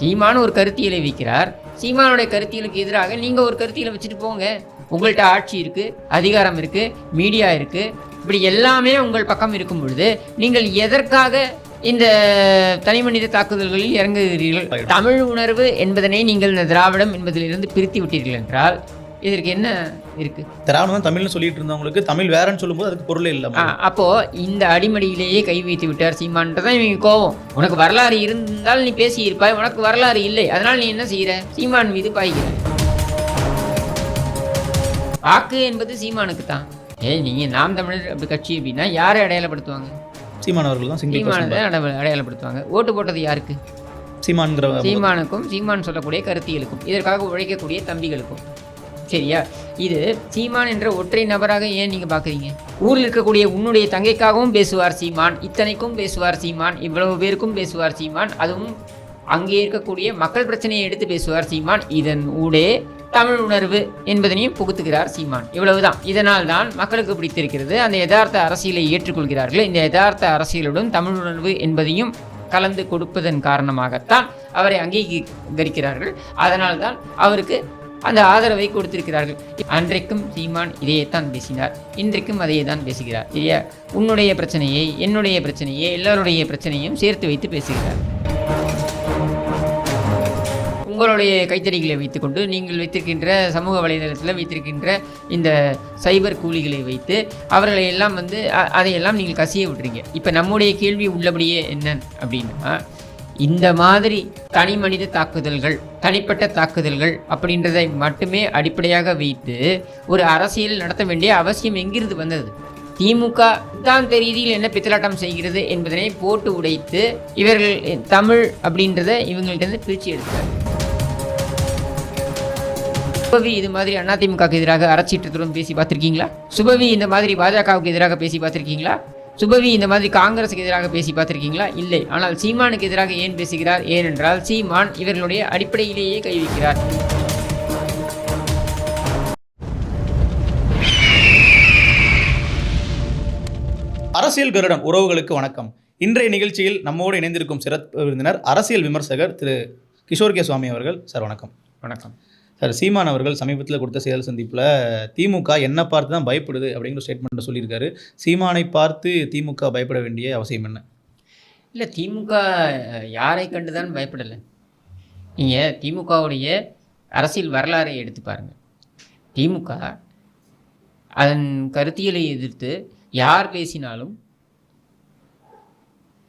சீமான் ஒரு கருத்தியலை வைக்கிறார். சீமானுடைய கருத்தியலுக்கு எதிராக நீங்கள் ஒரு கருத்தியலை வச்சுட்டு போங்க. உங்கள்கிட்ட ஆட்சி இருக்குது அதிகாரம் இருக்குது மீடியா இருக்குது இப்படி எல்லாமே உங்கள் பக்கம் இருக்கும் பொழுது நீங்கள் எதற்காக இந்த தனிமனித தாக்குதல்களில் இறங்குகிறீர்கள்? தமிழ் உணர்வு என்பதனை நீங்கள் இந்த திராவிடம் என்பதிலிருந்து பிரித்து விட்டீர்கள் என்றால் இதற்கு என்ன இருக்கு? திராவிடம் தான் தமிழ்னு சொல்லிட்டு இருந்தவங்களுக்கு தமிழ் வேறன்னு சொல்லும்போது அதுக்கு பொருளே இல்லை அப்போ இந்த அடிமடியிலேயே கை வைத்து விட்டார் சீமான்ன்றதான் இவங்க கோவம் உனக்கு வரலாறு இருந்தால் நீ பேசி இருப்பாய் உனக்கு வரலாறு இல்லை. அதனால நீ என்ன செய்யற சீமான் மீது பாய்கிற. வாக்கு என்பது சீமானுக்கு தான். ஏ நீங்க நாம் தமிழர் அப்படி கட்சி அப்படின்னா யாரை அடையாளப்படுத்துவாங்க? சீமான் அவர்கள் தான் சீமானதை அடையாள- அடையாளப்படுத்துவாங்க. ஓட்டு போட்டது யாருக்கு? சீமான்ங்கிற சீமானுக்கும் சீமான் சொல்லக்கூடிய கருத்தியலுக்கும் இதற்காக உழைக்கக்கூடிய தம்பிகளுக்கும். சரியா? இது சீமான் என்ற ஒற்றை நபராக ஏன் நீங்கள் பார்க்குறீங்க? ஊரில் இருக்கக்கூடிய உன்னுடைய தங்கைக்காகவும் பேசுவார் சீமான். இத்தனைக்கும் பேசுவார் சீமான். இவ்வளவு பேருக்கும் பேசுவார் சீமான். அதுவும் அங்கே இருக்கக்கூடிய மக்கள் பிரச்சனையை எடுத்து பேசுவார் சீமான். இதன் ஊடே தமிழ் உணர்வு என்பதனையும் புகுத்துகிறார் சீமான். இவ்வளவுதான். இதனால் தான் மக்களுக்கு பிடித்திருக்கிறது. அந்த யதார்த்த அரசியலை ஏற்றுக்கொள்கிறார்கள். இந்த யதார்த்த அரசியலுடன் தமிழ் உணர்வு என்பதையும் கலந்து கொடுப்பதன் காரணமாகத்தான் அவரை அங்கீகரிக்கிறார்கள். அதனால்தான் அவருக்கு அந்த ஆதரவை கொடுத்திருக்கிறார்கள். அன்றைக்கும் சீமான் இதையேத்தான் பேசினார். இன்றைக்கும் அதையே தான் பேசுகிறார் இல்லையா? உன்னுடைய பிரச்சனையை என்னுடைய பிரச்சனையை எல்லாருடைய பிரச்சனையும் சேர்த்து வைத்து பேசுகிறார். உங்களுடைய கைத்தறிகளை வைத்துக்கொண்டு நீங்கள் வைத்திருக்கின்ற சமூக வலைதளத்தில் வைத்திருக்கின்ற இந்த சைபர் கூலிகளை வைத்து அவர்களை எல்லாம் வந்து அதையெல்லாம் நீங்கள் கசிய விட்டுறீங்க. இப்போ நம்முடைய கேள்வி உள்ளபடியே என்ன அப்படின்னா இந்த மாதிரி தனி மனித தாக்குதல்கள் தனிப்பட்ட தாக்குதல்கள் அப்படின்றதை மட்டுமே அடிப்படையாக வைத்து ஒரு அரசியல் நடத்த வேண்டிய அவசியம் எங்கிருந்து வந்தது? திமுக தான் ரீதியில் என்ன பித்தலாட்டம் செய்கிறது என்பதனை போட்டு உடைத்து இவர்கள் தமிழ் அப்படின்றத இவங்கள்ட்ட இருந்து பிரித்து எடுத்தார். சுபவி இது மாதிரி அதிமுகவுக்கு எதிராக அறச்சீற்றத்துடன் பேசி பார்த்துருக்கீங்களா? சுபவி இந்த மாதிரி பாஜகவுக்கு எதிராக பேசி பார்த்துருக்கீங்களா? சுபவி இந்த மாதிரி காங்கிரஸுக்கு எதிராக பேசி பார்த்திருக்கீங்களா? இல்லை. ஆனால் சீமானுக்கு எதிராக ஏன் பேசுகிறார்? ஏனென்றால் சீமான் இவர்களுடைய அடிப்படையிலேயே கை வைக்கிறார். அரசியல் கருடம் உறவுகளுக்கு வணக்கம். இன்றைய நிகழ்ச்சியில் நம்மோடு இணைந்திருக்கும் சிறப்பு விருந்தினர் அரசியல் விமர்சகர் திரு கிஷோர் கே சுவாமி அவர்கள். சார் வணக்கம். வணக்கம். சார் சீமான் அவர்கள் சமீபத்தில் கொடுத்த செயல் சந்திப்பில் திமுக என்ன பார்த்து தான் பயப்படுது அப்படிங்கிற ஸ்டேட்மெண்ட்டை சொல்லியிருக்காரு. சீமானை பார்த்து திமுக பயப்பட வேண்டிய அவசியம் என்ன? இல்லை திமுக யாரை கண்டுதான் பயப்படலை. நீங்கள் திமுகவுடைய அரசியல் வரலாறை எடுத்து பாருங்கள் திமுக அதன் கருத்தியலை எதிர்த்து யார் பேசினாலும்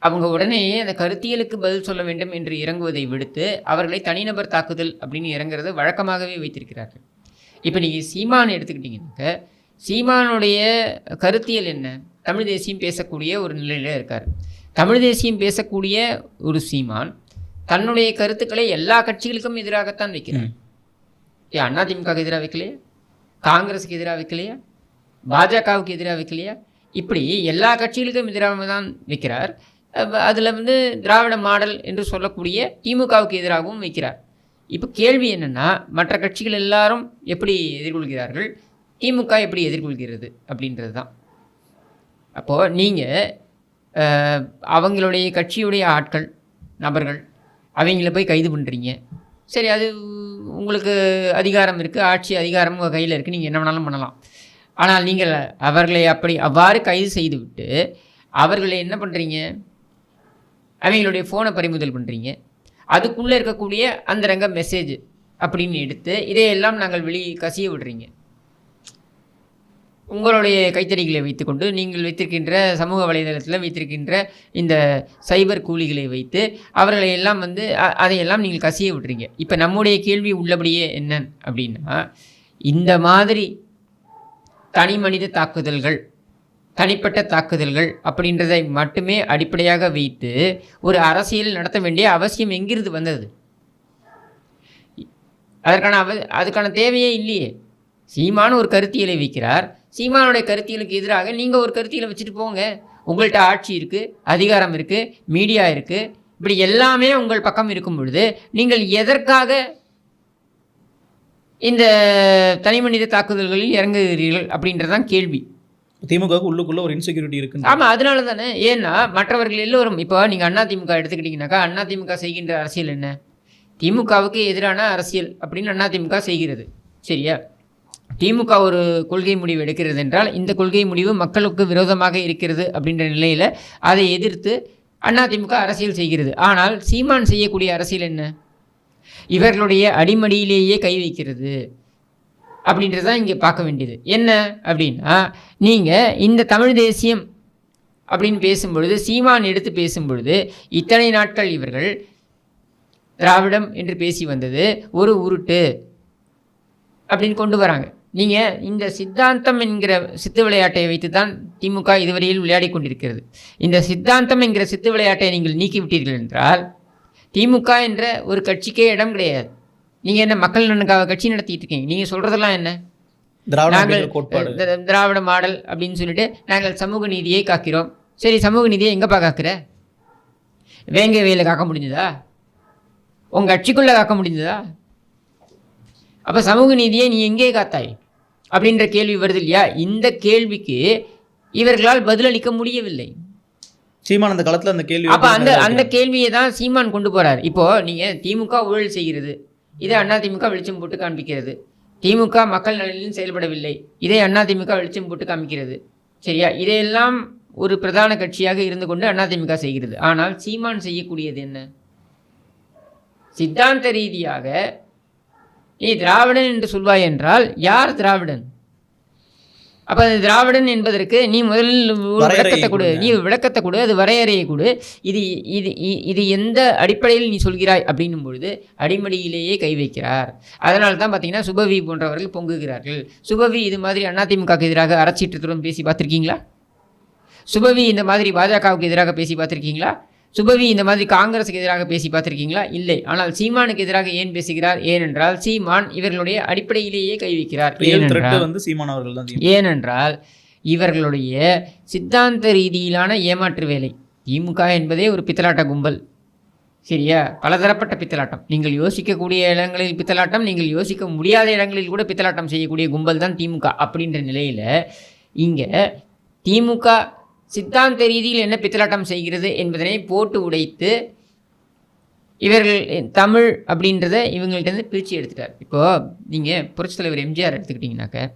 அவங்க உடனேயே அந்த கருத்தியலுக்கு பதில் சொல்ல வேண்டும் என்று இறங்குவதை விடுத்து அவர்களை தனிநபர் தாக்குதல் அப்படின்னு இறங்குறதை வழக்கமாகவே வைத்திருக்கிறார்கள். இப்போ நீங்கள் சீமான் எடுத்துக்கிட்டிங்கனாக்க சீமானுடைய கருத்தியல் என்ன? தமிழ் தேசியம் பேசக்கூடிய ஒரு நிலையில் இருக்கார். தமிழ் தேசியம் பேசக்கூடிய ஒரு சீமான் தன்னுடைய கருத்துக்களை எல்லா கட்சிகளுக்கும் எதிராகத்தான் வைக்கிறார். ஏன் அதிமுகவுக்கு எதிராக வைக்கலையா? காங்கிரஸுக்கு எதிராக வைக்கலையா? பாஜகவுக்கு எதிராக வைக்கலையா? இப்படி எல்லா கட்சிகளுக்கும் எதிராக தான் வைக்கிறார். அதில் வந்து திராவிட மாடல் என்று சொல்லக்கூடிய திமுகவுக்கு எதிராகவும் வைக்கிறார். இப்போ கேள்வி என்னென்னா மற்ற கட்சிகள் எல்லாரும் எப்படி எதிர்கொள்கிறார்கள்? திமுக எப்படி எதிர்கொள்கிறது அப்படின்றது தான் அப்போது நீங்கள் அவங்களுடைய கட்சியுடைய ஆட்கள் நபர்கள் அவங்கள போய் கைது பண்ணுறீங்க சரி அது உங்களுக்கு அதிகாரம் இருக்குது ஆட்சி அதிகாரம் உங்கள் கையில் இருக்குது நீங்கள் என்ன வேணாலும் பண்ணலாம். ஆனால் நீங்கள் அவர்களை அப்படி அவ்வாறு கைது செய்துவிட்டு அவர்களை என்ன பண்ணுறீங்க அவங்களுடைய ஃபோனை பறிமுதல் பண்ணுறீங்க அதுக்குள்ளே இருக்கக்கூடிய அந்தரங்க மெசேஜ் அப்படின்னு எடுத்து இதையெல்லாம் நாங்கள் வெளி கசிய விடுறீங்க. உங்களுடைய கைத்தறிகளை வைத்துக்கொண்டு நீங்கள் வைத்திருக்கின்ற சமூக வலைதளத்தில் வைத்திருக்கின்ற இந்த சைபர் கூலிகளை வைத்து அவர்களை எல்லாம் வந்து அதையெல்லாம் நீங்கள் கசிய விடுறீங்க. இப்போ நம்முடைய கேள்வி உள்ளபடியே என்ன அப்படின்னா இந்த மாதிரி தனி மனித தாக்குதல்கள் தனிப்பட்ட தாக்குதல்கள் அப்படின்றதை மட்டுமே அடிப்படையாக வைத்து ஒரு அரசியல் நடத்த வேண்டிய அவசியம் எங்கிருந்து வந்தது? அதற்கான அவ அதுக்கான தேவையே இல்லையே. சீமான ஒரு கருத்தியலை வைக்கிறார். சீமானுடைய கருத்தியலுக்கு எதிராக நீங்கள் ஒரு கருத்தியலை வச்சுட்டு போங்க. உங்கள்கிட்ட ஆட்சி இருக்குது அதிகாரம் இருக்குது மீடியா இருக்குது இப்படி எல்லாமே உங்கள் பக்கம் இருக்கும் பொழுது நீங்கள் எதற்காக இந்த தனி மனித தாக்குதல்களில் இறங்குகிறீர்கள் அப்படின்றதான் கேள்வி. திமுக உள்ளுக்குள்ள ஒரு இன்செக்யூரிட்டி இருக்கு ஆமா அதனால தானே ஏன்னா மற்றவர்கள் எல்லோரும் இப்போ நீங்கள் எடுத்துக்கிட்டீங்கன்னாக்கா அண்ணா திமுக செய்கின்ற அரசியல் என்ன? திமுகவுக்கு எதிரான அரசியல் அப்படின்னு அண்ணா திமுக செய்கிறது. சரியா? திமுக ஒரு கொள்கை முடிவு எடுக்கிறது என்றால் இந்த கொள்கை முடிவு மக்களுக்கு விரோதமாக இருக்கிறது அப்படின்ற நிலையில் அதை எதிர்த்து அதிமுக அரசியல் செய்கிறது. ஆனால் சீமான் செய்யக்கூடிய அரசியல் என்ன? இவர்களுடைய அடிமடியிலேயே கை வைக்கிறது. அப்படின்றது தான் இங்கே பார்க்க வேண்டியது. என்ன? அப்படின்னா நீங்கள் இந்த தமிழ் தேசியம் அப்படின்னு பேசும்பொழுது சீமான் எடுத்து பேசும்பொழுது இத்தனை நாட்கள் இவர்கள் திராவிடம் என்று பேசி வந்தது ஒரு உருட்டு அப்படின்னு கொண்டு வராங்க. நீங்கள் இந்த சித்தாந்தம் என்கிற சித்து விளையாட்டை வைத்து தான் திமுக இதுவரையில் விளையாடி கொண்டிருக்கிறது. இந்த சித்தாந்தம் என்கிற சித்து விளையாட்டை நீங்கள் நீக்கிவிட்டீர்கள் என்றால் திமுக என்ற ஒரு கட்சிக்கே இடம் கிடையாது. நீங்கள் என்ன மக்கள் நலனுக்காக கட்சி நடத்திட்டு இருக்கீங்க? நீங்கள் சொல்கிறதெல்லாம் என்ன? திராவிட நாங்கள் திராவிட மாடல் அப்படின்னு சொல்லிட்டு நாங்கள் சமூக நீதியை காக்கிறோம். சரி சமூக நீதியை எங்கப்பா காக்கிற? வேங்க வேலை காக்க முடிஞ்சதா? உங்கள் கட்சிக்குள்ளே காக்க முடிஞ்சதா? அப்போ சமூக நீதியை நீ எங்கே காத்தாய்? அப்படின்ற கேள்வி வருது இல்லையா? இந்த கேள்விக்கு இவர்களால் பதிலளிக்க முடியவில்லை. சீமான் அந்த காலத்துல அந்த கேள்வி அப்போ அந்த அந்த கேள்வியை தான் சீமான் கொண்டு போறார். இப்போ நீங்க திமுக ஊழல் செய்கிறது. இதை அண்ணா திமுக வெளிச்சம் போட்டு காண்பிக்கிறது. திமுக மக்கள் நலனிலும் செயல்படவில்லை. இதை அண்ணா திமுக வெளிச்சம் போட்டு காமிக்கிறது. சரியா? இதையெல்லாம் ஒரு பிரதான கட்சியாக இருந்து கொண்டு அண்ணா திமுக செய்கிறது. ஆனால் சீமான் செய்யக்கூடியது என்ன? சித்தாந்த ரீதியாக நீ திராவிடன் என்று சொல்வாய் என்றால் யார் திராவிடன்? அப்ப அது திராவிடன் என்பதற்கு நீ முதலில் விளக்கத்தை கொடு. நீ விளக்கத்தை கொடு அது வரையறையை கொடு. இது இது இது எந்த அடிப்படையில் நீ சொல்கிறாய் அப்படின்னும் பொழுது அடிமடியிலேயே கை வைக்கிறார். அதனால தான் பார்த்தீங்கன்னா சுபவி போன்றவர்கள் பொங்குகிறார்கள். சுபவி இது மாதிரி அதிமுகவுக்கு எதிராக அறச்சீற்றத்துடன் பேசி பார்த்துருக்கீங்களா? சுபவி இந்த மாதிரி பாஜகவுக்கு எதிராக பேசி பார்த்துருக்கீங்களா? சுபவி இந்த மாதிரி காங்கிரஸுக்கு எதிராக பேசி பார்த்துருக்கீங்களா? இல்லை. ஆனால் சீமானுக்கு எதிராக ஏன் பேசுகிறார்? ஏனென்றால் சீமான் இவர்களுடைய அடிப்படையிலேயே கை வைக்கிறார். வந்து சீமான் அவர்கள் தான். ஏனென்றால் இவர்களுடைய சித்தாந்த ரீதியிலான ஏமாற்று வேலை. திமுக என்பதே ஒரு பித்தலாட்ட கும்பல். சரியா? பலதரப்பட்ட பித்தலாட்டம். நீங்கள் யோசிக்கக்கூடிய இடங்களில் பித்தலாட்டம் நீங்கள் யோசிக்க முடியாத இடங்களில் கூட பித்தலாட்டம் செய்யக்கூடிய கும்பல் தான் திமுக அப்படின்ற நிலையில் இங்கே திமுக சித்தாந்த ரீதியில் என்ன பித்தலாட்டம் செய்கிறது என்பதனை போட்டு உடைத்து இவர்கள் தமிழ் அப்படின்றத இவங்கள்ட்டேருந்து பிரித்து எடுத்துட்டார். இப்போது நீங்கள் புரட்சித் தலைவர் எம்ஜிஆர் எடுத்துக்கிட்டிங்கனாக்க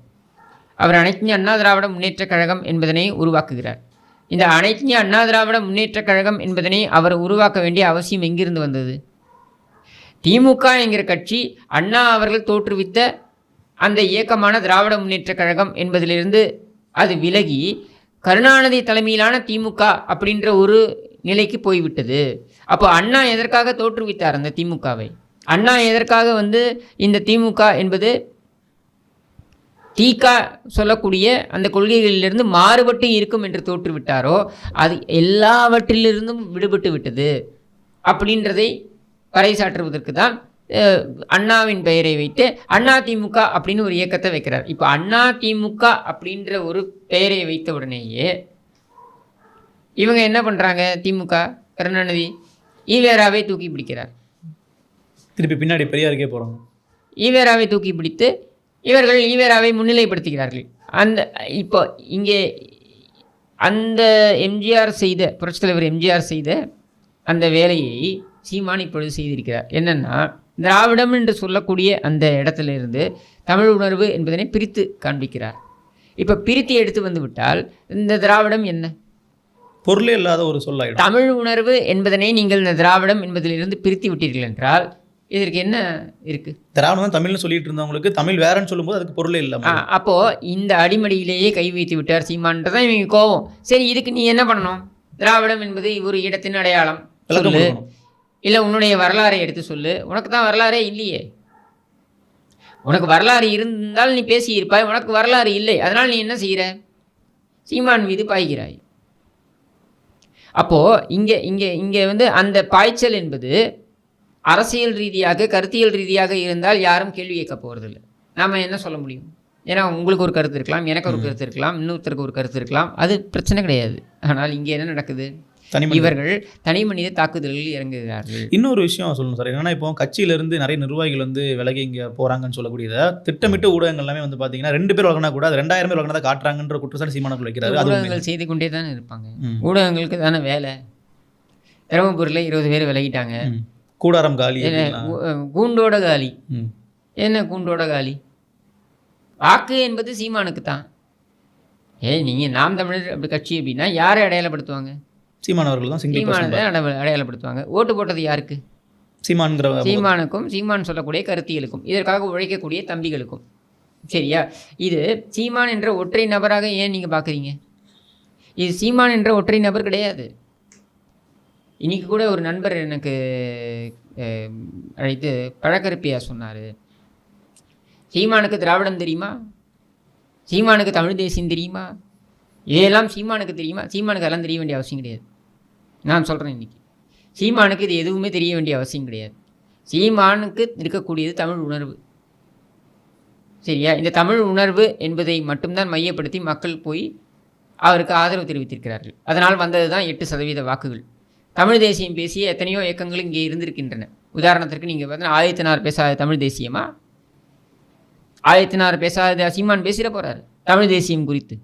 அவர் அனைத்து அண்ணா திராவிட முன்னேற்றக் கழகம் என்பதனை உருவாக்குகிறார். இந்த அனைத்து அண்ணா திராவிட முன்னேற்றக் கழகம் என்பதனை அவர் உருவாக்க வேண்டிய அவசியம் எங்கிருந்து வந்தது? திமுக என்கிற கட்சி அண்ணா அவர்கள் தோற்றுவித்த அந்த இயக்கமான திராவிட முன்னேற்றக் கழகம் என்பதிலிருந்து அது விலகி கருணாநிதி தலைமையிலான திமுக அப்படின்ற ஒரு நிலைக்கு போய்விட்டது. அப்போ அண்ணா எதற்காக தோற்றுவித்தார் அந்த திமுகவை? அண்ணா எதற்காக வந்து இந்த திமுக என்பது தீகா சொல்லக்கூடிய அந்த கொள்கைகளிலிருந்து மாறுபட்டு இருக்கும் என்று தோற்றுவிட்டாரோ அது எல்லாவற்றிலிருந்தும் விடுபட்டு விட்டது அப்படின்றதை பறைசாற்றுவதற்கு தான் அண்ணாவின் பெயரை வைத்து அண்ணா திமுக அப்படின்னு ஒரு இயக்கத்தை வைக்கிறார். இப்போ அண்ணா திமுக அப்படின்ற ஒரு பெயரை வைத்த உடனேயே இவங்க என்ன பண்ணுறாங்க திமுக கருணாநிதி ஈவேராவை தூக்கி பிடிக்கிறார். திருப்பி பின்னாடி பெரியாருக்கே போறாங்க. ஈவேராவை தூக்கி பிடித்து இவர்கள் ஈவேராவை முன்னிலைப்படுத்துகிறார்கள். அந்த இப்போ இங்கே அந்த எம்ஜிஆர் செய்த புரட்சித் தலைவர் எம்ஜிஆர் செய்த அந்த வேலையை சீமான் இப்பொழுது செய்திருக்கிறார். என்னன்னா திராவிடம் என்று சொல்லக்கூடிய அந்த இடத்துல இருந்து தமிழ் உணர்வு என்பதனை பிரித்து காண்பிக்கிறார். இப்போ பிரித்து எடுத்து வந்து விட்டால் இந்த திராவிடம் என்ன? பொருளே இல்லாத ஒரு சொல்லாயிடும். தமிழ் உணர்வு என்பதனை நீங்கள் இந்த திராவிடம் என்பதிலிருந்து பிரித்து விட்டீர்கள் என்றால் இதற்கு என்ன இருக்கு? திராவிடம் தான் தமிழ்னு சொல்லிட்டு இருந்தவங்களுக்கு தமிழ் வேறன்னு சொல்லும்போது அதுக்கு பொருளே ஆ, இல்லாம அப்போ இந்த அடிமடியிலேயே கை வைத்து விட்டார் சீமான்றதான் இவங்க கோவம். சரி இதுக்கு நீ என்ன பண்ணணும்? திராவிடம் என்பது ஒரு இடத்தின் அடையாளம். சொல்லு. இல்லை உன்னுடைய வரலாறை எடுத்து சொல்லு. உனக்கு தான் வரலாறே இல்லையே. உனக்கு வரலாறு இருந்தால் நீ பேசி இருப்பாய் உனக்கு வரலாறு இல்லை. அதனால் நீ என்ன செய்கிற? சீமான் மீது பாய்கிறாய். அப்போது இங்கே இங்கே இங்கே வந்து அந்த பாய்ச்சல் என்பது அரசியல் ரீதியாக கருத்தியல் ரீதியாக இருந்தால் யாரும் கேள்வி கேட்க போகிறதில்ல நாம என்ன சொல்ல முடியும்? ஏன்னா உங்களுக்கு ஒரு கருத்து இருக்கலாம் எனக்கு ஒரு கருத்து இருக்கலாம் இன்னொருத்தருக்கு ஒரு கருத்து இருக்கலாம். அது பிரச்சனை கிடையாது. ஆனால் இங்கே என்ன நடக்குது. இவர்கள் தனி மனித தாக்குதல்களில் இறங்குகிறார்கள். இன்னொரு விஷயம் சொல்லணும் சார். என்னன்னா இப்போ கட்சியில இருந்து நிறைய நிர்வாகிகள் வந்து விலகி இங்க போறாங்கன்னு சொல்லக்கூடியதை திட்டமிட்டு ஊடகங்கள் எல்லாமே வந்து பாத்தீங்கன்னா ரெண்டு பேர் வளர்க்கனா கூட அது ரெண்டாயிரம் பேர் வளர்க்கனா காட்டுறாங்கன்ற குற்றச்சாட்டு சீமானக்குள் வைக்கிறாரு. ஊடகங்கள் செய்து கொண்டே தானே இருப்பாங்க. ஊடகங்களுக்கு தானே வேலை. தருமபுரியில் இருபது பேர் விலகிட்டாங்க. கூடாரம் காலி கூண்டோட காலி. என்ன கூண்டோட காலி? வாக்கு என்பது சீமானுக்கு தான் ஏ நீங்கள் நாம் தமிழர் அப்படி கட்சி அப்படின்னா யாரை அடையாளப்படுத்துவாங்க? சீமான் அவர்கள் தான். சிங்கிள் அடையாளப்படுத்துவாங்க. ஓட்டு போட்டது யாருக்கு? சீமான்ங்கிற சீமானுக்கும் சீமான் சொல்லக்கூடிய கருத்தியலுக்கும் இதற்காக உழைக்கக்கூடிய தம்பிகளுக்கும். சரியா? இது சீமான் என்ற ஒற்றை நபராக ஏன் நீங்கள் பார்க்குறீங்க இது சீமான் என்ற ஒற்றை நபர் கிடையாது. இன்னைக்கு கூட ஒரு நண்பர் எனக்கு அழைத்து பழக்கருப்பியா சொன்னார். சீமானுக்கு திராவிடம் தெரியுமா? சீமானுக்கு தமிழ் தேசியம் தெரியுமா? இதெல்லாம் சீமானுக்கு தெரியுமா? சீமானுக்கு அதெல்லாம் தெரிய வேண்டிய அவசியம் கிடையாது. நான் சொல்கிறேன் இன்றைக்கி சீமானுக்கு இது எதுவுமே தெரிய வேண்டிய அவசியம் கிடையாது. சீமானுக்கு இருக்கக்கூடியது தமிழ் உணர்வு. சரியா? இந்த தமிழ் உணர்வு என்பதை மட்டும்தான் மையப்படுத்தி மக்கள் போய் அவருக்கு ஆதரவு தெரிவித்திருக்கிறார்கள். அதனால் வந்தது தான் எட்டு சதவீத வாக்குகள். தமிழ் தேசியம் பேசிய எத்தனையோ இயக்கங்கள் இங்கே இருந்திருக்கின்றன. உதாரணத்திற்கு நீங்கள் பார்த்தீங்கன்னா ஆயத்தினார் பேசாத தமிழ் தேசியமா? ஆயத்தினார் பேசாத சீமான் பேசிட போகிறார் தமிழ் தேசியம் குறித்து.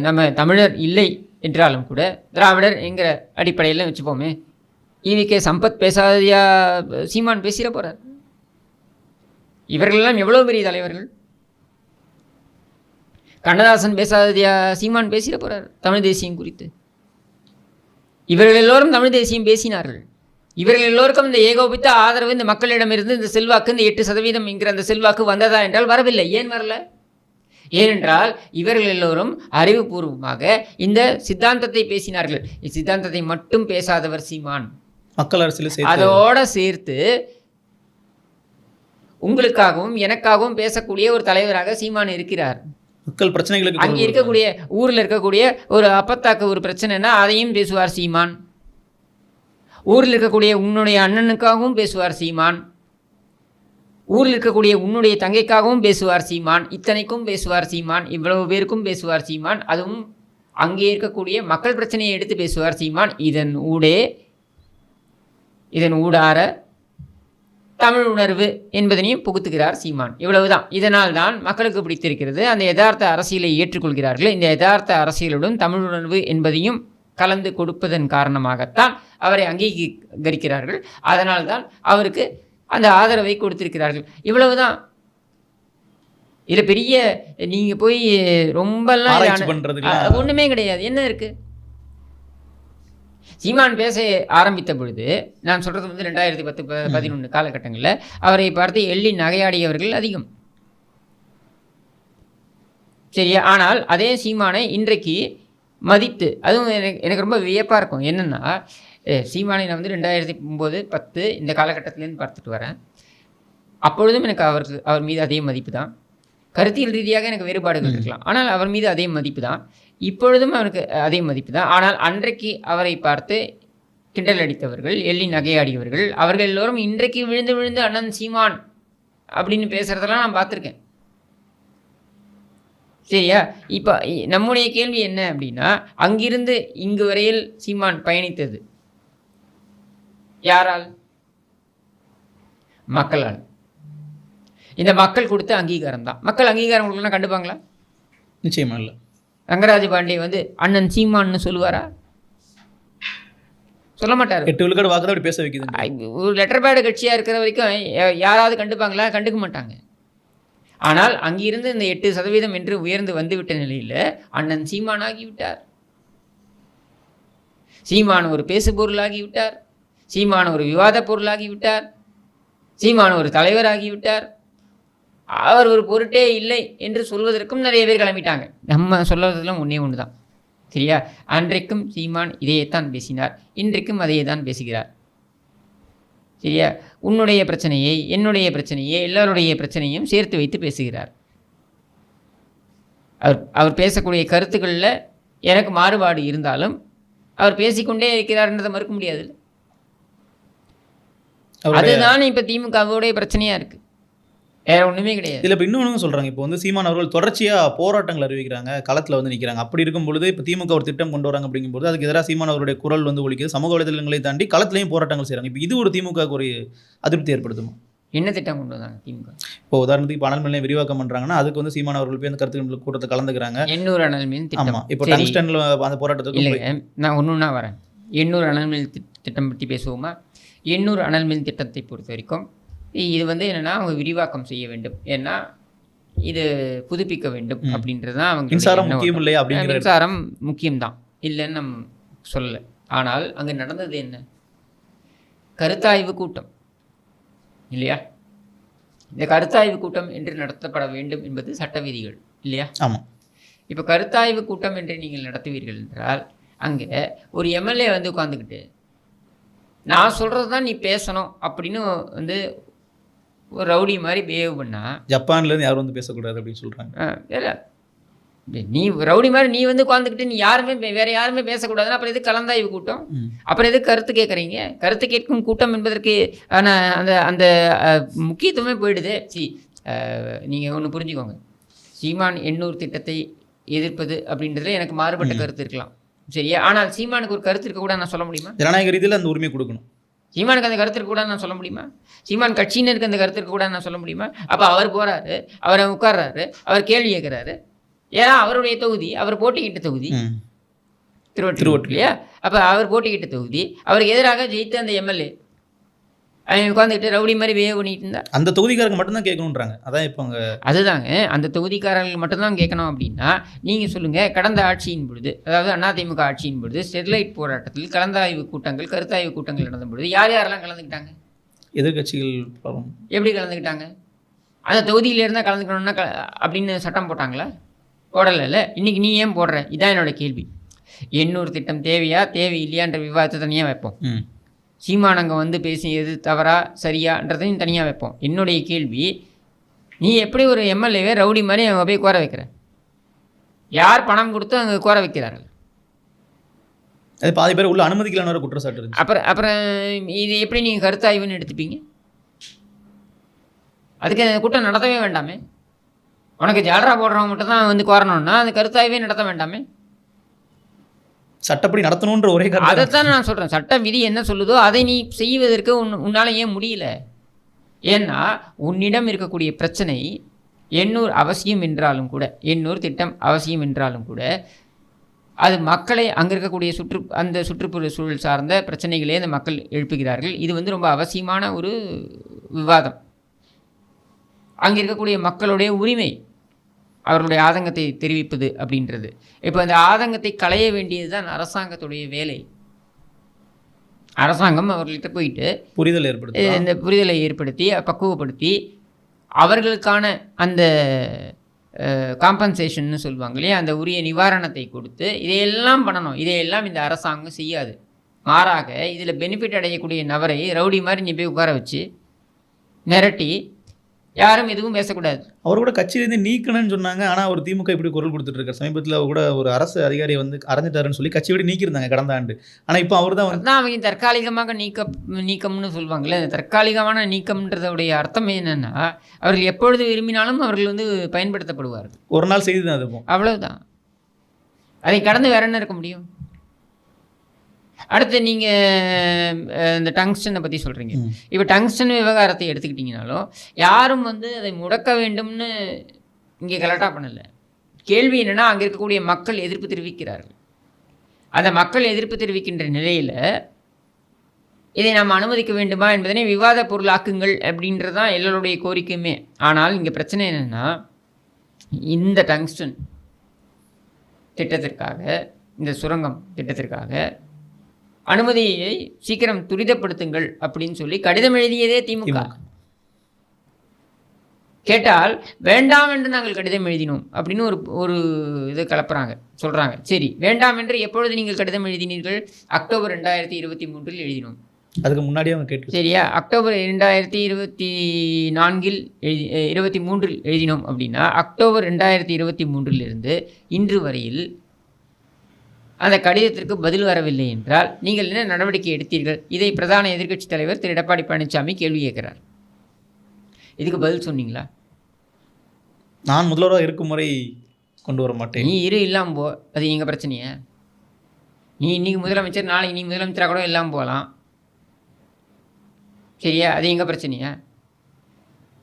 நம்ம தமிழர் இல்லை என்றாலும் கூட திராவிடர் என்கிற அடிப்படையில் வச்சுப்போமே. ஈவிகே சம்பத் பேசாதியா சீமான் பேசிட போகிறார் இவர்களெல்லாம் எவ்வளோ பெரிய தலைவர்கள்? கண்ணதாசன் பேசாததியா சீமான் பேசிட போகிறார் தமிழ் தேசியம் குறித்து. இவர்கள் எல்லோரும் தமிழ் தேசியம் பேசினார்கள். இவர்கள் எல்லோருக்கும் இந்த ஏகோபித்த ஆதரவு இந்த மக்களிடமிருந்து இந்த செல்வாக்கு இந்த எட்டு சதவீதம் என்கிற அந்த செல்வாக்கு வந்ததா என்றால் வரவில்லை. ஏன் வரல? ஏனென்றால் இவர்கள் எல்லோரும் அறிவுபூர்வமாக இந்த சித்தாந்தத்தை பேசினார்கள். சித்தாந்தத்தை மட்டும் பேசாதவர் சீமான். மக்கள் அரசியல் அதோட சேர்த்து உங்களுக்காகவும் எனக்காகவும் பேசக்கூடிய ஒரு தலைவராக சீமான் இருக்கிறார். மக்கள் பிரச்சனைகளுக்கு அங்கே இருக்கக்கூடிய ஊரில் இருக்கக்கூடிய ஒரு அப்பத்தாக்கு ஒரு பிரச்சனைனா அதையும் பேசுவார் சீமான். ஊரில் இருக்கக்கூடிய உன்னுடைய அண்ணனுக்காகவும் பேசுவார் சீமான். ஊரில் இருக்கக்கூடிய உன்னுடைய தங்கைக்காகவும் பேசுவார் சீமான் இத்தனைக்கும் பேசுவார் சீமான் இவ்வளவு பேருக்கும் பேசுவார் சீமான் அதுவும் அங்கே இருக்கக்கூடிய மக்கள் பிரச்சனையை எடுத்து பேசுவார் சீமான். இதன் ஊடே இதன் ஊடார தமிழ் உணர்வு என்பதனையும் புகுத்துகிறார் சீமான். இவ்வளவுதான். இதனால் தான் மக்களுக்கு பிடித்திருக்கிறது. அந்த யதார்த்த அரசியலை ஏற்றுக்கொள்கிறார்கள். இந்த யதார்த்த அரசியலுடன் தமிழ் உணர்வு என்பதையும் கலந்து கொடுப்பதன் காரணமாகத்தான் அவரை அங்கீகரிக்கிறார்கள். அதனால்தான் அவருக்கு அந்த ஆதரவை கொடுத்திருக்கிறார்கள். இவ்வளவுதான். இதில் பெரிய நீங்கள் போய் ரொம்பலாம் இதை ஒண்ணுமே கிடையாது. என்ன இருக்கு? சீமான் பேச ஆரம்பித்த பொழுது நான் சொல்றது வந்து ரெண்டாயிரத்தி பத்து பதினொன்று காலகட்டங்களில் அவரை பார்த்து எள்ளி நகையாடியவர்கள் அதிகம். சரியா? ஆனால் அதே சீமானை இன்றைக்கு மதித்து அதுவும் எனக்கு எனக்கு ரொம்ப வியப்பாக இருக்கும். என்னென்னா சீமானை நான் வந்து ரெண்டாயிரத்தி ஒம்பது பத்து இந்த காலகட்டத்திலேருந்து பார்த்துட்டு வரேன். அப்பொழுதும் எனக்கு அவருக்கு அவர் மீது அதே மதிப்பு தான். கருத்தியல் ரீதியாக எனக்கு வேறுபாடுகள் இருக்கலாம். ஆனால் அவர் மீது அதே மதிப்பு தான். இப்பொழுதும் அவருக்கு அதே மதிப்பு தான். ஆனால் அன்றைக்கு அவரை பார்த்து கிண்டல் அடித்தவர்கள் எள்ளி நகையாடியவர்கள் அவர்கள் எல்லோரும் இன்றைக்கு விழுந்து விழுந்து அண்ணன் சீமான் அப்படின்னு பேசுகிறதெல்லாம் நான் பார்த்துருக்கேன். சரியா? இப்போ நம்முடைய கேள்வி என்ன அப்படின்னா அங்கிருந்து இங்கு வரையில் சீமான் பயணித்தது. யாரால்? மக்களால். இந்த மக்கள் கொடுத்த அங்கீகாரம் தான் மக்கள் அங்கீகாரம் கொடுக்கலாம் கண்டுப்பாங்களா? நிச்சயமா இல்லை. ரங்கராஜ பாண்டே வந்து அண்ணன் சீமான்னு சொல்லுவாரா? சொல்ல மாட்டார். எட்டு விழுக்காடு வாக்கு அப்படி பேச வைக்குது. ஒரு லெட்டர் பேடு கட்சியாக இருக்கிற வரைக்கும் யாராவது கண்டுப்பாங்களா? கண்டுக்க மாட்டாங்க. ஆனால் அங்கிருந்து இந்த எட்டு சதவீதம் என்று உயர்ந்து வந்துவிட்ட நிலையில் அண்ணன் சீமான் ஆகிவிட்டார் சீமான் ஒரு பேசு பொருளாகி விட்டார் சீமான் ஒரு விவாத பொருளாகிவிட்டார். சீமான் ஒரு தலைவராகிவிட்டார். அவர் ஒரு பொருட்டே இல்லை என்று சொல்வதற்கும் நிறைய பேர் கிளம்பிட்டாங்க. நம்ம சொல்வதெல்லாம் ஒன்றே ஒன்று தான் சரியா? அன்றைக்கும் சீமான் இதையேத்தான் பேசினார். இன்றைக்கும் அதையே தான் பேசுகிறார். சரியா? உன்னுடைய பிரச்சனையை என்னுடைய பிரச்சனையை எல்லாருடைய பிரச்சனையும் சேர்த்து வைத்து பேசுகிறார். அவர் அவர் பேசக்கூடிய கருத்துக்களில் எனக்கு மாறுபாடு இருந்தாலும் அவர் பேசிக்கொண்டே இருக்கிறார்ன்றதை மறுக்க முடியாது அதுதான் இப்போ திமுகவுடைய பிரச்சனையாக இருக்குது வேற ஒன்றுமே கிடையாது. இதுல இப்போ இன்னொன்று சொல்றாங்க. இப்போ வந்து சீமான் அவர்கள் தொடர்ச்சியா போராட்டங்கள் அறிவிக்கிறாங்க களத்துல வந்து நிக்கிறாங்க. அப்படி இருக்கும் பொழுது இப்போ திமுக ஒரு திட்டம் கொண்டு வராங்க அப்படிங்கும்போது அதுக்கு எதிராக சீமான் அவருடைய குரல் வந்து ஒழிக்குது சமூக வலைதளங்களை தாண்டி களத்திலையும் போராட்டங்கள் செய்றாங்க. இப்போ இது ஒரு திமுக ஒரு அதிருப்தி ஏற்படுத்துமா? என்ன திட்டம் கொண்டு வந்தாங்க திமுக? இப்போ உதாரணத்துக்கு இப்போ அனல் நிலையம் விரிவாக்கம் பண்றாங்கன்னா அதுக்கு வந்து சீமான் அவர்கள் போய் அந்த கருத்து கூட்டத்தை கலந்துக்கிறாங்க. எண்ணூறு அனல் மின் ஆமா திட்டம் இப்போ. டங்ஸ்டன்ல அந்த போராட்டத்துக்கு நான் ஒன்று ஒன்றா வரேன். எண்ணூறு அனல் மின் திட்- திட்டம் பற்றி பேசுவோமா? எண்ணூர் அனல் மின் திட்டத்தை பொறுத்த வரைக்கும் இது வந்து என்னென்னா அவங்க விரிவாக்கம் செய்ய வேண்டும். ஏன்னா இது புதுப்பிக்க வேண்டும். அப்படின்றது தான் அவங்க மின்சாரம் முக்கியம் இல்லையா அப்படிங்கிற மின்சாரம் முக்கியம்தான். இல்லைன்னு நம்ம சொல்லலை ஆனால் அங்கே நடந்தது என்ன? கருத்தாய்வு கூட்டம். இல்லையா? இந்த கருத்தாய்வு கூட்டம் என்று நடத்தப்பட வேண்டும் என்பது சட்ட விதிகள் இல்லையா? ஆமாம் இப்போ கருத்தாய்வு கூட்டம் என்று நீங்கள் நடத்துவீர்கள் என்றால் அங்கே ஒரு எம்எல்ஏ வந்து உட்காந்துக்கிட்டு நான் சொல்கிறது தான் நீ பேசணும் அப்படின்னு வந்து ஒரு ரவுடி மாதிரி பிஹேவ் பண்ணால் ஜப்பான்ல இருந்து யாரும் வந்து பேசக்கூடாது அப்படின்னு சொல்றாங்க. இல்லை. நீ ரவுடி மாதிரி நீ வந்து உட்காந்துக்கிட்டு நீ யாருமே வேற யாருமே பேசக்கூடாதுன்னா அப்புறம் எதுக்கு கலந்தாய்வு கூட்டம். அப்புறம் எதுக்கு கருத்து கேட்குறீங்க கருத்து கேட்கும் கூட்டம் என்பதற்கு ஆன அந்த அந்த முக்கியத்துவமே போயிடுது. சி நீங்கள் ஒன்று புரிஞ்சுக்கோங்க. சீமான் எண்ணூர் திட்டத்தை எதிர்ப்பது அப்படின்றதுல எனக்கு மாறுபட்ட கருத்து இருக்கலாம். சரியா? ஆனால் சீமானுக்கு ஒரு கருத்து இருக்க கூட நான் சொல்ல முடியுமா? ஜனநாயக ரீதியில் அந்த உரிமை கொடுக்கணும். சீமானுக்கு அந்த கருத்து கூட நான் சொல்ல முடியுமா? சீமான் கட்சியினருக்கு அந்த கருத்து கூட நான் சொல்ல முடியுமா? அப்போ அவர் போறாரு அவர் உட்கார்றாரு அவர் கேள்வி கேட்குறாரு ஏன்னா அவருடைய தொகுதி அவர் போட்டியிட்ட தொகுதி. திருவொற்றியூர். இல்லையா? அப்போ அவர் போட்டியிட்ட தொகுதி அவருக்கு எதிராக ஜெயித்த அந்த எம்எல்ஏ அவன் உட்காந்துக்கிட்டு ரவுடி மாதிரி பிஹேவ் பண்ணிட்டு இருந்தா. அந்த தொகுதிக்காரங்க மட்டும்தான் கேட்கணுன்றாங்க அதான் இப்போ அங்கே அதுதாங்க. அந்த தொகுதிக்காரர்கள் மட்டும்தான் கேட்கணும் அப்படின்னா நீங்கள் சொல்லுங்கள் கடந்த ஆட்சியின் பொழுது அதாவது அதிமுக ஆட்சியின் பொழுது ஸ்டெர்லைட் போராட்டத்தில் கலந்தாய்வு கூட்டங்கள் கருத்தாய்வு கூட்டங்கள் நடந்த பொழுது யார் யாரெல்லாம் கலந்துக்கிட்டாங்க? எதிர்கட்சிகள். எப்படி கலந்துக்கிட்டாங்க? அந்த தொகுதியில இருந்தால் கலந்துக்கணும்னா க அப்படின்னு சட்டம் போட்டாங்களா? போடலைல்ல இன்னைக்கு நீ ஏன் போடுற? இதான் என்னோட கேள்வி. எண்ணூறு திட்டம் தேவையா? தேவையில்லையான்ற விவாதத்தை தனியாக வைப்போம். ம் சீமானங்க வந்து பேசியது தவறா சரியான்றதையும் தனியாக வைப்போம். என்னுடைய கேள்வி நீ எப்படி ஒரு எம்எல்ஏவே ரவுடி மாதிரி அங்கே போய் கோர வைக்கிற? யார் பணம் கொடுத்து அங்கே கோர வைக்கிறார்கள்? அது பாதி பேர் உள்ள அனுமதிக்கலன்னு ஒரு குற்றச்சாட்டு அப்புறம் அப்புறம் இது எப்படி நீங்கள் கருத்தாய்வுன்னு எடுத்துப்பீங்க? அதுக்கு அந்த கூட்டம் நடத்தவே வேண்டாமே. உனக்கு ஜாலரா போடுறவங்க மட்டும் தான் வந்து கோரணும்னா அந்த கருத்தாய்வே நடத்த வேண்டாமே. சட்டப்படி நடத்தணுன்ற ஒரே காரணம் அதைத்தான் நான் சொல்கிறேன் சட்ட விதி என்ன சொல்லுதோ அதை நீ செய்வதற்கு உன் உன்னால் ஏன் முடியல? ஏன்னா உன்னிடம் இருக்கக்கூடிய பிரச்சனை எண்ணூர் அவசியம் என்றாலும் கூட எண்ணூர் திட்டம் அவசியம் என்றாலும் கூட அது மக்களை அங்கே இருக்கக்கூடிய சுற்று அந்த சுற்றுப்புற சூழல் சார்ந்த பிரச்சனைகளே அந்த மக்கள் எழுப்புகிறார்கள். இது வந்து ரொம்ப அவசியமான ஒரு விவாதம். அங்கே இருக்கக்கூடிய மக்களுடைய உரிமை அவர்களுடைய ஆதங்கத்தை தெரிவிப்பது அப்படின்றது. இப்போ அந்த ஆதங்கத்தை களைய வேண்டியது தான் அரசாங்கத்துடைய வேலை. அரசாங்கம் அவர்கள்ட்ட போயிட்டு புரிதல் ஏற்படுத்து இந்த புரிதலை ஏற்படுத்தி பக்குவப்படுத்தி அவர்களுக்கான அந்த காம்பன்சேஷன்னு சொல்லுவாங்க இல்லையா அந்த உரிய நிவாரணத்தை கொடுத்து இதையெல்லாம் பண்ணணும். இதையெல்லாம் இந்த அரசாங்கம் செய்யாது. மாறாக இதில் பெனிஃபிட் அடையக்கூடிய நபரை ரவுடி மாதிரி நீ போய் உட்கார வச்சு மிரட்டி யாரும் எதுவும் பேசக்கூடாது. அவர் கூட கட்சியிலேருந்து நீக்கணும்னு சொன்னாங்க. ஆனால் அவர் திமுக இப்படி குரல் கொடுத்துட்டு இருக்காரு. சமீபத்தில் அவர் கூட ஒரு அரசு அதிகாரியை வந்து அரைஞ்சிட்டாருன்னு சொல்லி கட்சி விட்டு நீக்கியிருந்தாங்க கடந்த ஆண்டு. ஆனால் இப்போ அவர் தான் வந்து அவங்க தற்காலிகமாக நீக்க நீக்கம்னு சொல்லுவாங்கல்ல. தற்காலிகமான நீக்கம்ன்றதுடைய அர்த்தம் என்னன்னா அவர்கள் எப்பொழுது விரும்பினாலும் அவர்கள் வந்து பயன்படுத்தப்படுவார்கள். ஒரு நாள் செய்தி தான் அது இப்போ. அவ்வளவுதான். அதை கடந்து வேற என்ன இருக்க முடியும்? அடுத்து நீங்கள் இந்த டங்ஸ்டனை பற்றி சொல்கிறீங்க. இப்போ டங்ஸ்டன் விவகாரத்தை எடுத்துக்கிட்டிங்கனாலும் யாரும் வந்து அதை முடக்க வேண்டும்னு இங்கே கலட்டா பண்ணல. கேள்வி என்னன்னா அங்கே இருக்கக்கூடிய மக்கள் எதிர்ப்பு தெரிவிக்கிறார்கள். அந்த மக்கள் எதிர்ப்பு தெரிவிக்கின்ற நிலையில் இதை நாம் அனுமதிக்க வேண்டுமா என்பதனை விவாத பொருளாக்குங்கள் அப்படின்றது தான் எல்லோருடைய கோரிக்கையுமே. ஆனால் இங்கே பிரச்சனை என்னென்னா இந்த டங்ஸ்டன் திட்டத்திற்காக இந்த சுரங்கம் திட்டத்திற்காக அனுமதியை சீக்கிரம் துரிதப்படுத்துங்கள் அப்படின்னு சொல்லி கடிதம் எழுதியதே திமுக. கேட்டால் வேண்டாம் என்று நாங்கள் கடிதம் எழுதினோம் அப்படின்னு ஒரு ஒரு இது கலப்புறாங்க சொல்றாங்க. சரி வேண்டாம் என்று எப்பொழுது நீங்கள் கடிதம் எழுதினீர்கள்? அக்டோபர் ரெண்டாயிரத்தி இருபத்தி மூன்றில் எழுதினோம். அதுக்கு முன்னாடியே அவங்க கேட்டு சரியா? அக்டோபர் ரெண்டாயிரத்தி இருபத்தி நான்கில் எழுதி இருபத்தி மூன்றில் எழுதினோம் அப்படின்னா அக்டோபர் ரெண்டாயிரத்தி இருபத்தி மூன்றிலிருந்து இன்று வரையில் அந்த கடிதத்திற்கு பதில் வரவில்லை என்றால் நீங்கள் என்ன நடவடிக்கை எடுத்தீர்கள்? இதை பிரதான எதிர்க்கட்சித் தலைவர் திரு. எடப்பாடி பழனிசாமி கேள்வி கேட்கிறார். இதுக்கு பதில் சொன்னீங்களா? நான் முதல்வராக இருக்கும் முறை கொண்டு வர மாட்டேன். நீ இரு இல்லாமல் போ. அது எங்கள் பிரச்சனையா? நீ இன்னைக்கு முதலமைச்சர் நாளைக்கு நீ முதலமைச்சராக கூட இல்லாமல் போகலாம். சரியா? அது எங்கள் பிரச்சனையா?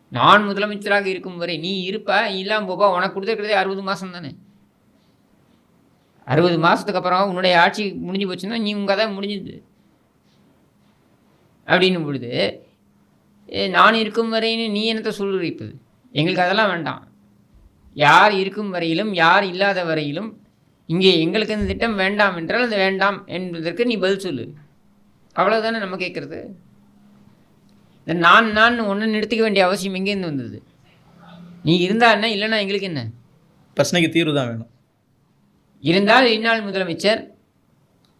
நான் முதலமைச்சராக இருக்கும் வரை நீ இருப்பா இல்லாமல் போப்பா. உனக்கு கொடுத்துருக்கிறதே அறுபது மாதம் தானே அறுபது மாதத்துக்கு அப்புறம் உன்னுடைய ஆட்சி முடிஞ்சு போச்சுன்னா நீ உங்கள் கதை முடிஞ்சுது. அப்படின்னும் பொழுது "ஏ, நான் இருக்கும் வரைன்னு நீ என்னத்தை சொல்லிப்பது எங்களுக்கு அதெல்லாம் வேண்டாம். யார் இருக்கும் வரையிலும் யார் இல்லாத வரையிலும் இங்கே எங்களுக்கு இந்த திட்டம் வேண்டாம் என்றால் அது வேண்டாம் என்பதற்கு நீ பதில் சொல்லு. அவ்வளோதானே நம்ம கேட்குறது? இந்த நான் நான் ஒன்று நிறுத்திக்க வேண்டிய அவசியம் எங்கேருந்து வந்தது? நீ இருந்தா என்ன இல்லைன்னா எங்களுக்கு என்ன? பிரச்சனைக்கு தீர்வு தான் வேணும். இருந்தால் இந்நாள் முதலமைச்சர்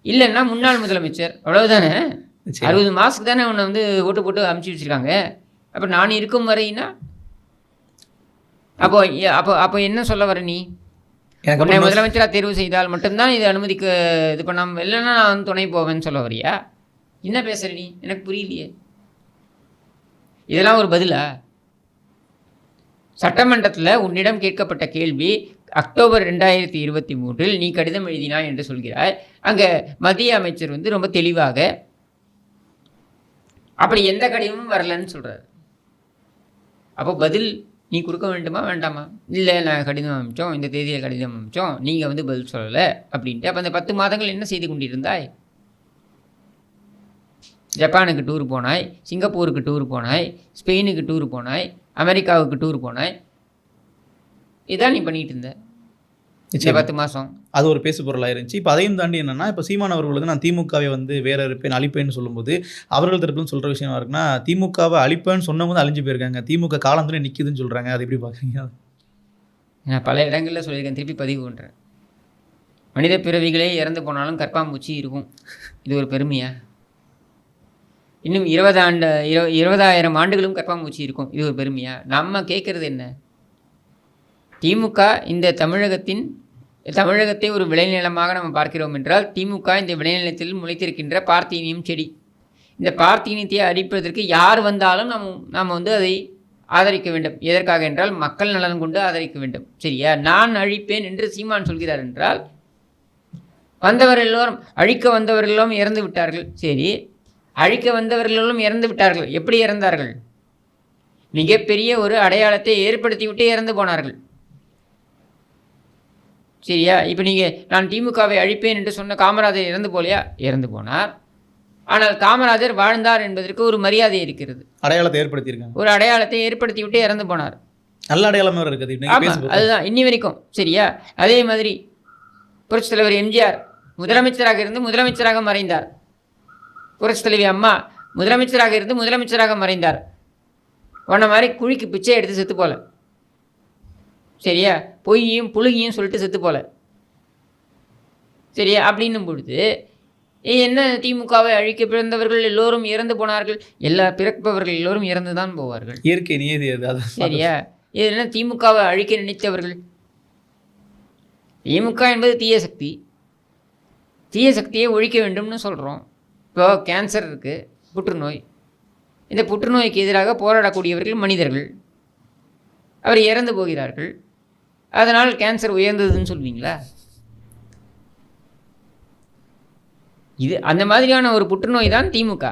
இல்லைன்னா முன்னாள் முதலமைச்சர். அவ்வளவுதானே. அறுபது மாதத்துக்கு தானே உன்னை வந்து ஓட்டு போட்டு அமுச்சு வச்சுருக்காங்க. அப்போ நான் இருக்கும் வரையினா? அப்போ அப்போ அப்போ என்ன சொல்ல வர நீ? உன்னை முதலமைச்சராக தேர்வு செய்தால் மட்டும்தான் இது அனுமதிக்க இது பண்ணாமல் இல்லைன்னா நான் வந்து துணை போவேன்னு சொல்ல வரியா என்ன பேசுற நீ? எனக்கு புரியலையே. இதெல்லாம் ஒரு பதிலா? சட்டமன்றத்தில் உன்னிடம் கேட்கப்பட்ட கேள்வி அக்டோபர் ரெண்டாயிரத்தி இருபத்தி மூன்றில் நீ கடிதம் எழுதினாய் என்று சொல்கிறார். அங்கே மத்திய அமைச்சர் வந்து ரொம்ப தெளிவாக அப்படி எந்த கடிதமும் வரலன்னு சொல்கிறார் அப்போ பதில் நீ கொடுக்க வேண்டுமா வேண்டாமா? இல்லை நான் கடிதம் அமைச்சோம் இந்த தேதியில் கடிதம் அமைச்சோம் நீங்கள் வந்து பதில் சொல்லலை அப்படின்ட்டு. அப்போ அந்த பத்து மாதங்கள் என்ன செய்து கொண்டிருந்தாய்? ஜப்பானுக்கு டூர் போனாய் சிங்கப்பூருக்கு டூர் போனாய் ஸ்பெயினுக்கு டூர் போனாய் அமெரிக்காவுக்கு டூர் போனாய். இதான் நீ பண்ணிகிட்டு இருந்த. பத்து மாதம் அது ஒரு பேசு பொருளாக இருந்துச்சு. இப்போ அதையும் தாண்டி என்னன்னா இப்போ சீமான் அவர்கள் வந்து நான் திமுகவை வந்து வேற இருப்பேன் அழிப்பேன்னு சொல்லும்போது அவர்கள் தரப்புல சொல்ற விஷயம் இருக்குன்னா திமுகவை அழிப்பேன்னு சொன்னவங்க வந்து அழிஞ்சு போயிருக்காங்க. திமுக காலத்துல நிக்குதுன்னு சொல்றாங்க. அது எப்படி பாக்குறீங்க? நான் பல இடங்களில் சொல்லியிருக்கேன். திருப்பி பதிவு பண்ணுறேன் மனித பிறவிகளே இறந்து போனாலும் கற்பாம்பூச்சி இருக்கும். இது ஒரு பெருமையா? இன்னும் இருபது ஆண்டு இரு இருபதாயிரம் ஆண்டுகளும் கற்பாம்பூச்சி இருக்கும். இது ஒரு பெருமையா? நம்ம கேட்குறது என்ன? திமுக இந்த தமிழகத்தின் தமிழகத்தை ஒரு விளைநிலமாக நம்ம பார்க்கிறோம் என்றால் திமுக இந்த விளைநிலத்தில் முளைத்திருக்கின்ற பார்த்தீனியம் செடி. இந்த பார்த்தீனியத்தை அழிப்பதற்கு யார் வந்தாலும் நாம் நாம் வந்து அதை ஆதரிக்க வேண்டும். எதற்காக என்றால் மக்கள் நலன் கொண்டு ஆதரிக்க வேண்டும். சரியா? நான் அழிப்பேன் என்று சீமான் சொல்கிறார் என்றால் வந்தவர் எல்லோரும் அழிக்க வந்தவர்களும் இறந்து விட்டார்கள். சரி அழிக்க வந்தவர்களும் இறந்து விட்டார்கள். எப்படி இறந்தார்கள்? மிகப்பெரிய ஒரு அடையாளத்தை ஏற்படுத்தி விட்டு இறந்து போனார்கள். சரியா? இப்போ நீங்கள் நான் திமுகவை அழிப்பேன் என்று சொன்ன காமராஜர் இறந்து போலையா? இறந்து போனார். ஆனால் காமராஜர் வாழ்ந்தார் என்பதற்கு ஒரு மரியாதை இருக்கிறது. அடையாளத்தை ஏற்படுத்தியிருக்காங்க. ஒரு அடையாளத்தை ஏற்படுத்தி விட்டு இறந்து போனார். நல்ல அடையாளமா இருக்குது. அதுதான். இன்னி வரைக்கும். சரியா? அதே மாதிரி புரட்சித் தலைவர் எம்ஜிஆர் முதலமைச்சராக இருந்து முதலமைச்சராக மறைந்தார். புரட்சித் தலைவி அம்மா முதலமைச்சராக இருந்து முதலமைச்சராக மறைந்தார். உன்ன மாதிரி குழிக்கு பிச்சை எடுத்து செத்து போல. சரியா? பொய்யும் புழுகியும் சொல்லிட்டு செத்து போல. சரியா? அப்படின்னும் பொழுது என்ன திமுகவை அழிக்க பிறந்தவர்கள் எல்லோரும் இறந்து போனார்கள்? எல்லா பிறப்பவர்கள் எல்லோரும் இறந்து தான் போவார்கள். இயற்கை நியதி அது சரியா? இது என்ன திமுகவை அழிக்க நினைத்தவர்கள்? திமுக என்பது தீய சக்தி. தீய சக்தியை ஒழிக்க வேண்டும்னு சொல்கிறோம் இப்போ கேன்சர் இருக்குது புற்றுநோய். இந்த புற்றுநோய்க்கு எதிராக போராடக்கூடியவர்கள் மனிதர்கள். அவர் இறந்து போகிறார்கள். அதனால் கேன்சர் உயர்ந்ததுன்னு சொல்வீங்களா? இது அந்த மாதிரியான ஒரு புற்றுநோய் தான் திமுக.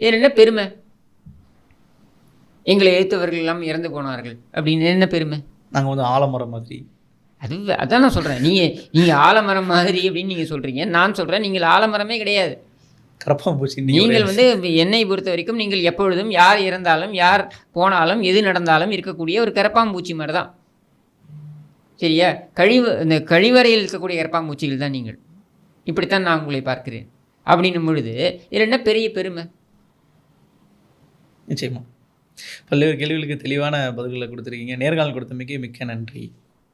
இது என்ன பெருமை? எங்களை எதிர்த்தவர்கள் எல்லாம் இறந்து போனார்கள் அப்படின்னு என்ன பெருமை? நாங்க வந்து ஆலமரம் மாதிரி. அது அதான் நான் சொல்கிறேன் நீங்கள் நீங்கள் ஆலமரம் மாதிரி அப்படின்னு நீங்கள் சொல்கிறீங்க நான் சொல்கிறேன் நீங்கள் ஆலமரமே கிடையாது. கரப்பாம்பூச்சி நீங்கள் வந்து என்னை பொறுத்த வரைக்கும் நீங்கள் எப்பொழுதும் யார் இறந்தாலும் யார் போனாலும் எது நடந்தாலும் இருக்கக்கூடிய ஒரு கரப்பாம்பூச்சி மாதிரி தான் சரியா? கழிவு இந்த கழிவறையில் இருக்கக்கூடிய கரப்பாம்பூச்சிகள் தான் நீங்கள். இப்படித்தான் நான் உங்களை பார்க்கிறேன். அப்படின்னும் பொழுது இது என்ன பெரிய பெருமை? நிச்சயமா. பல்வேறு கேள்விகளுக்கு தெளிவான பதில்களை கொடுத்துருக்கீங்க. நேர்காணல் கொடுத்தமைக்கு மிக்க நன்றி.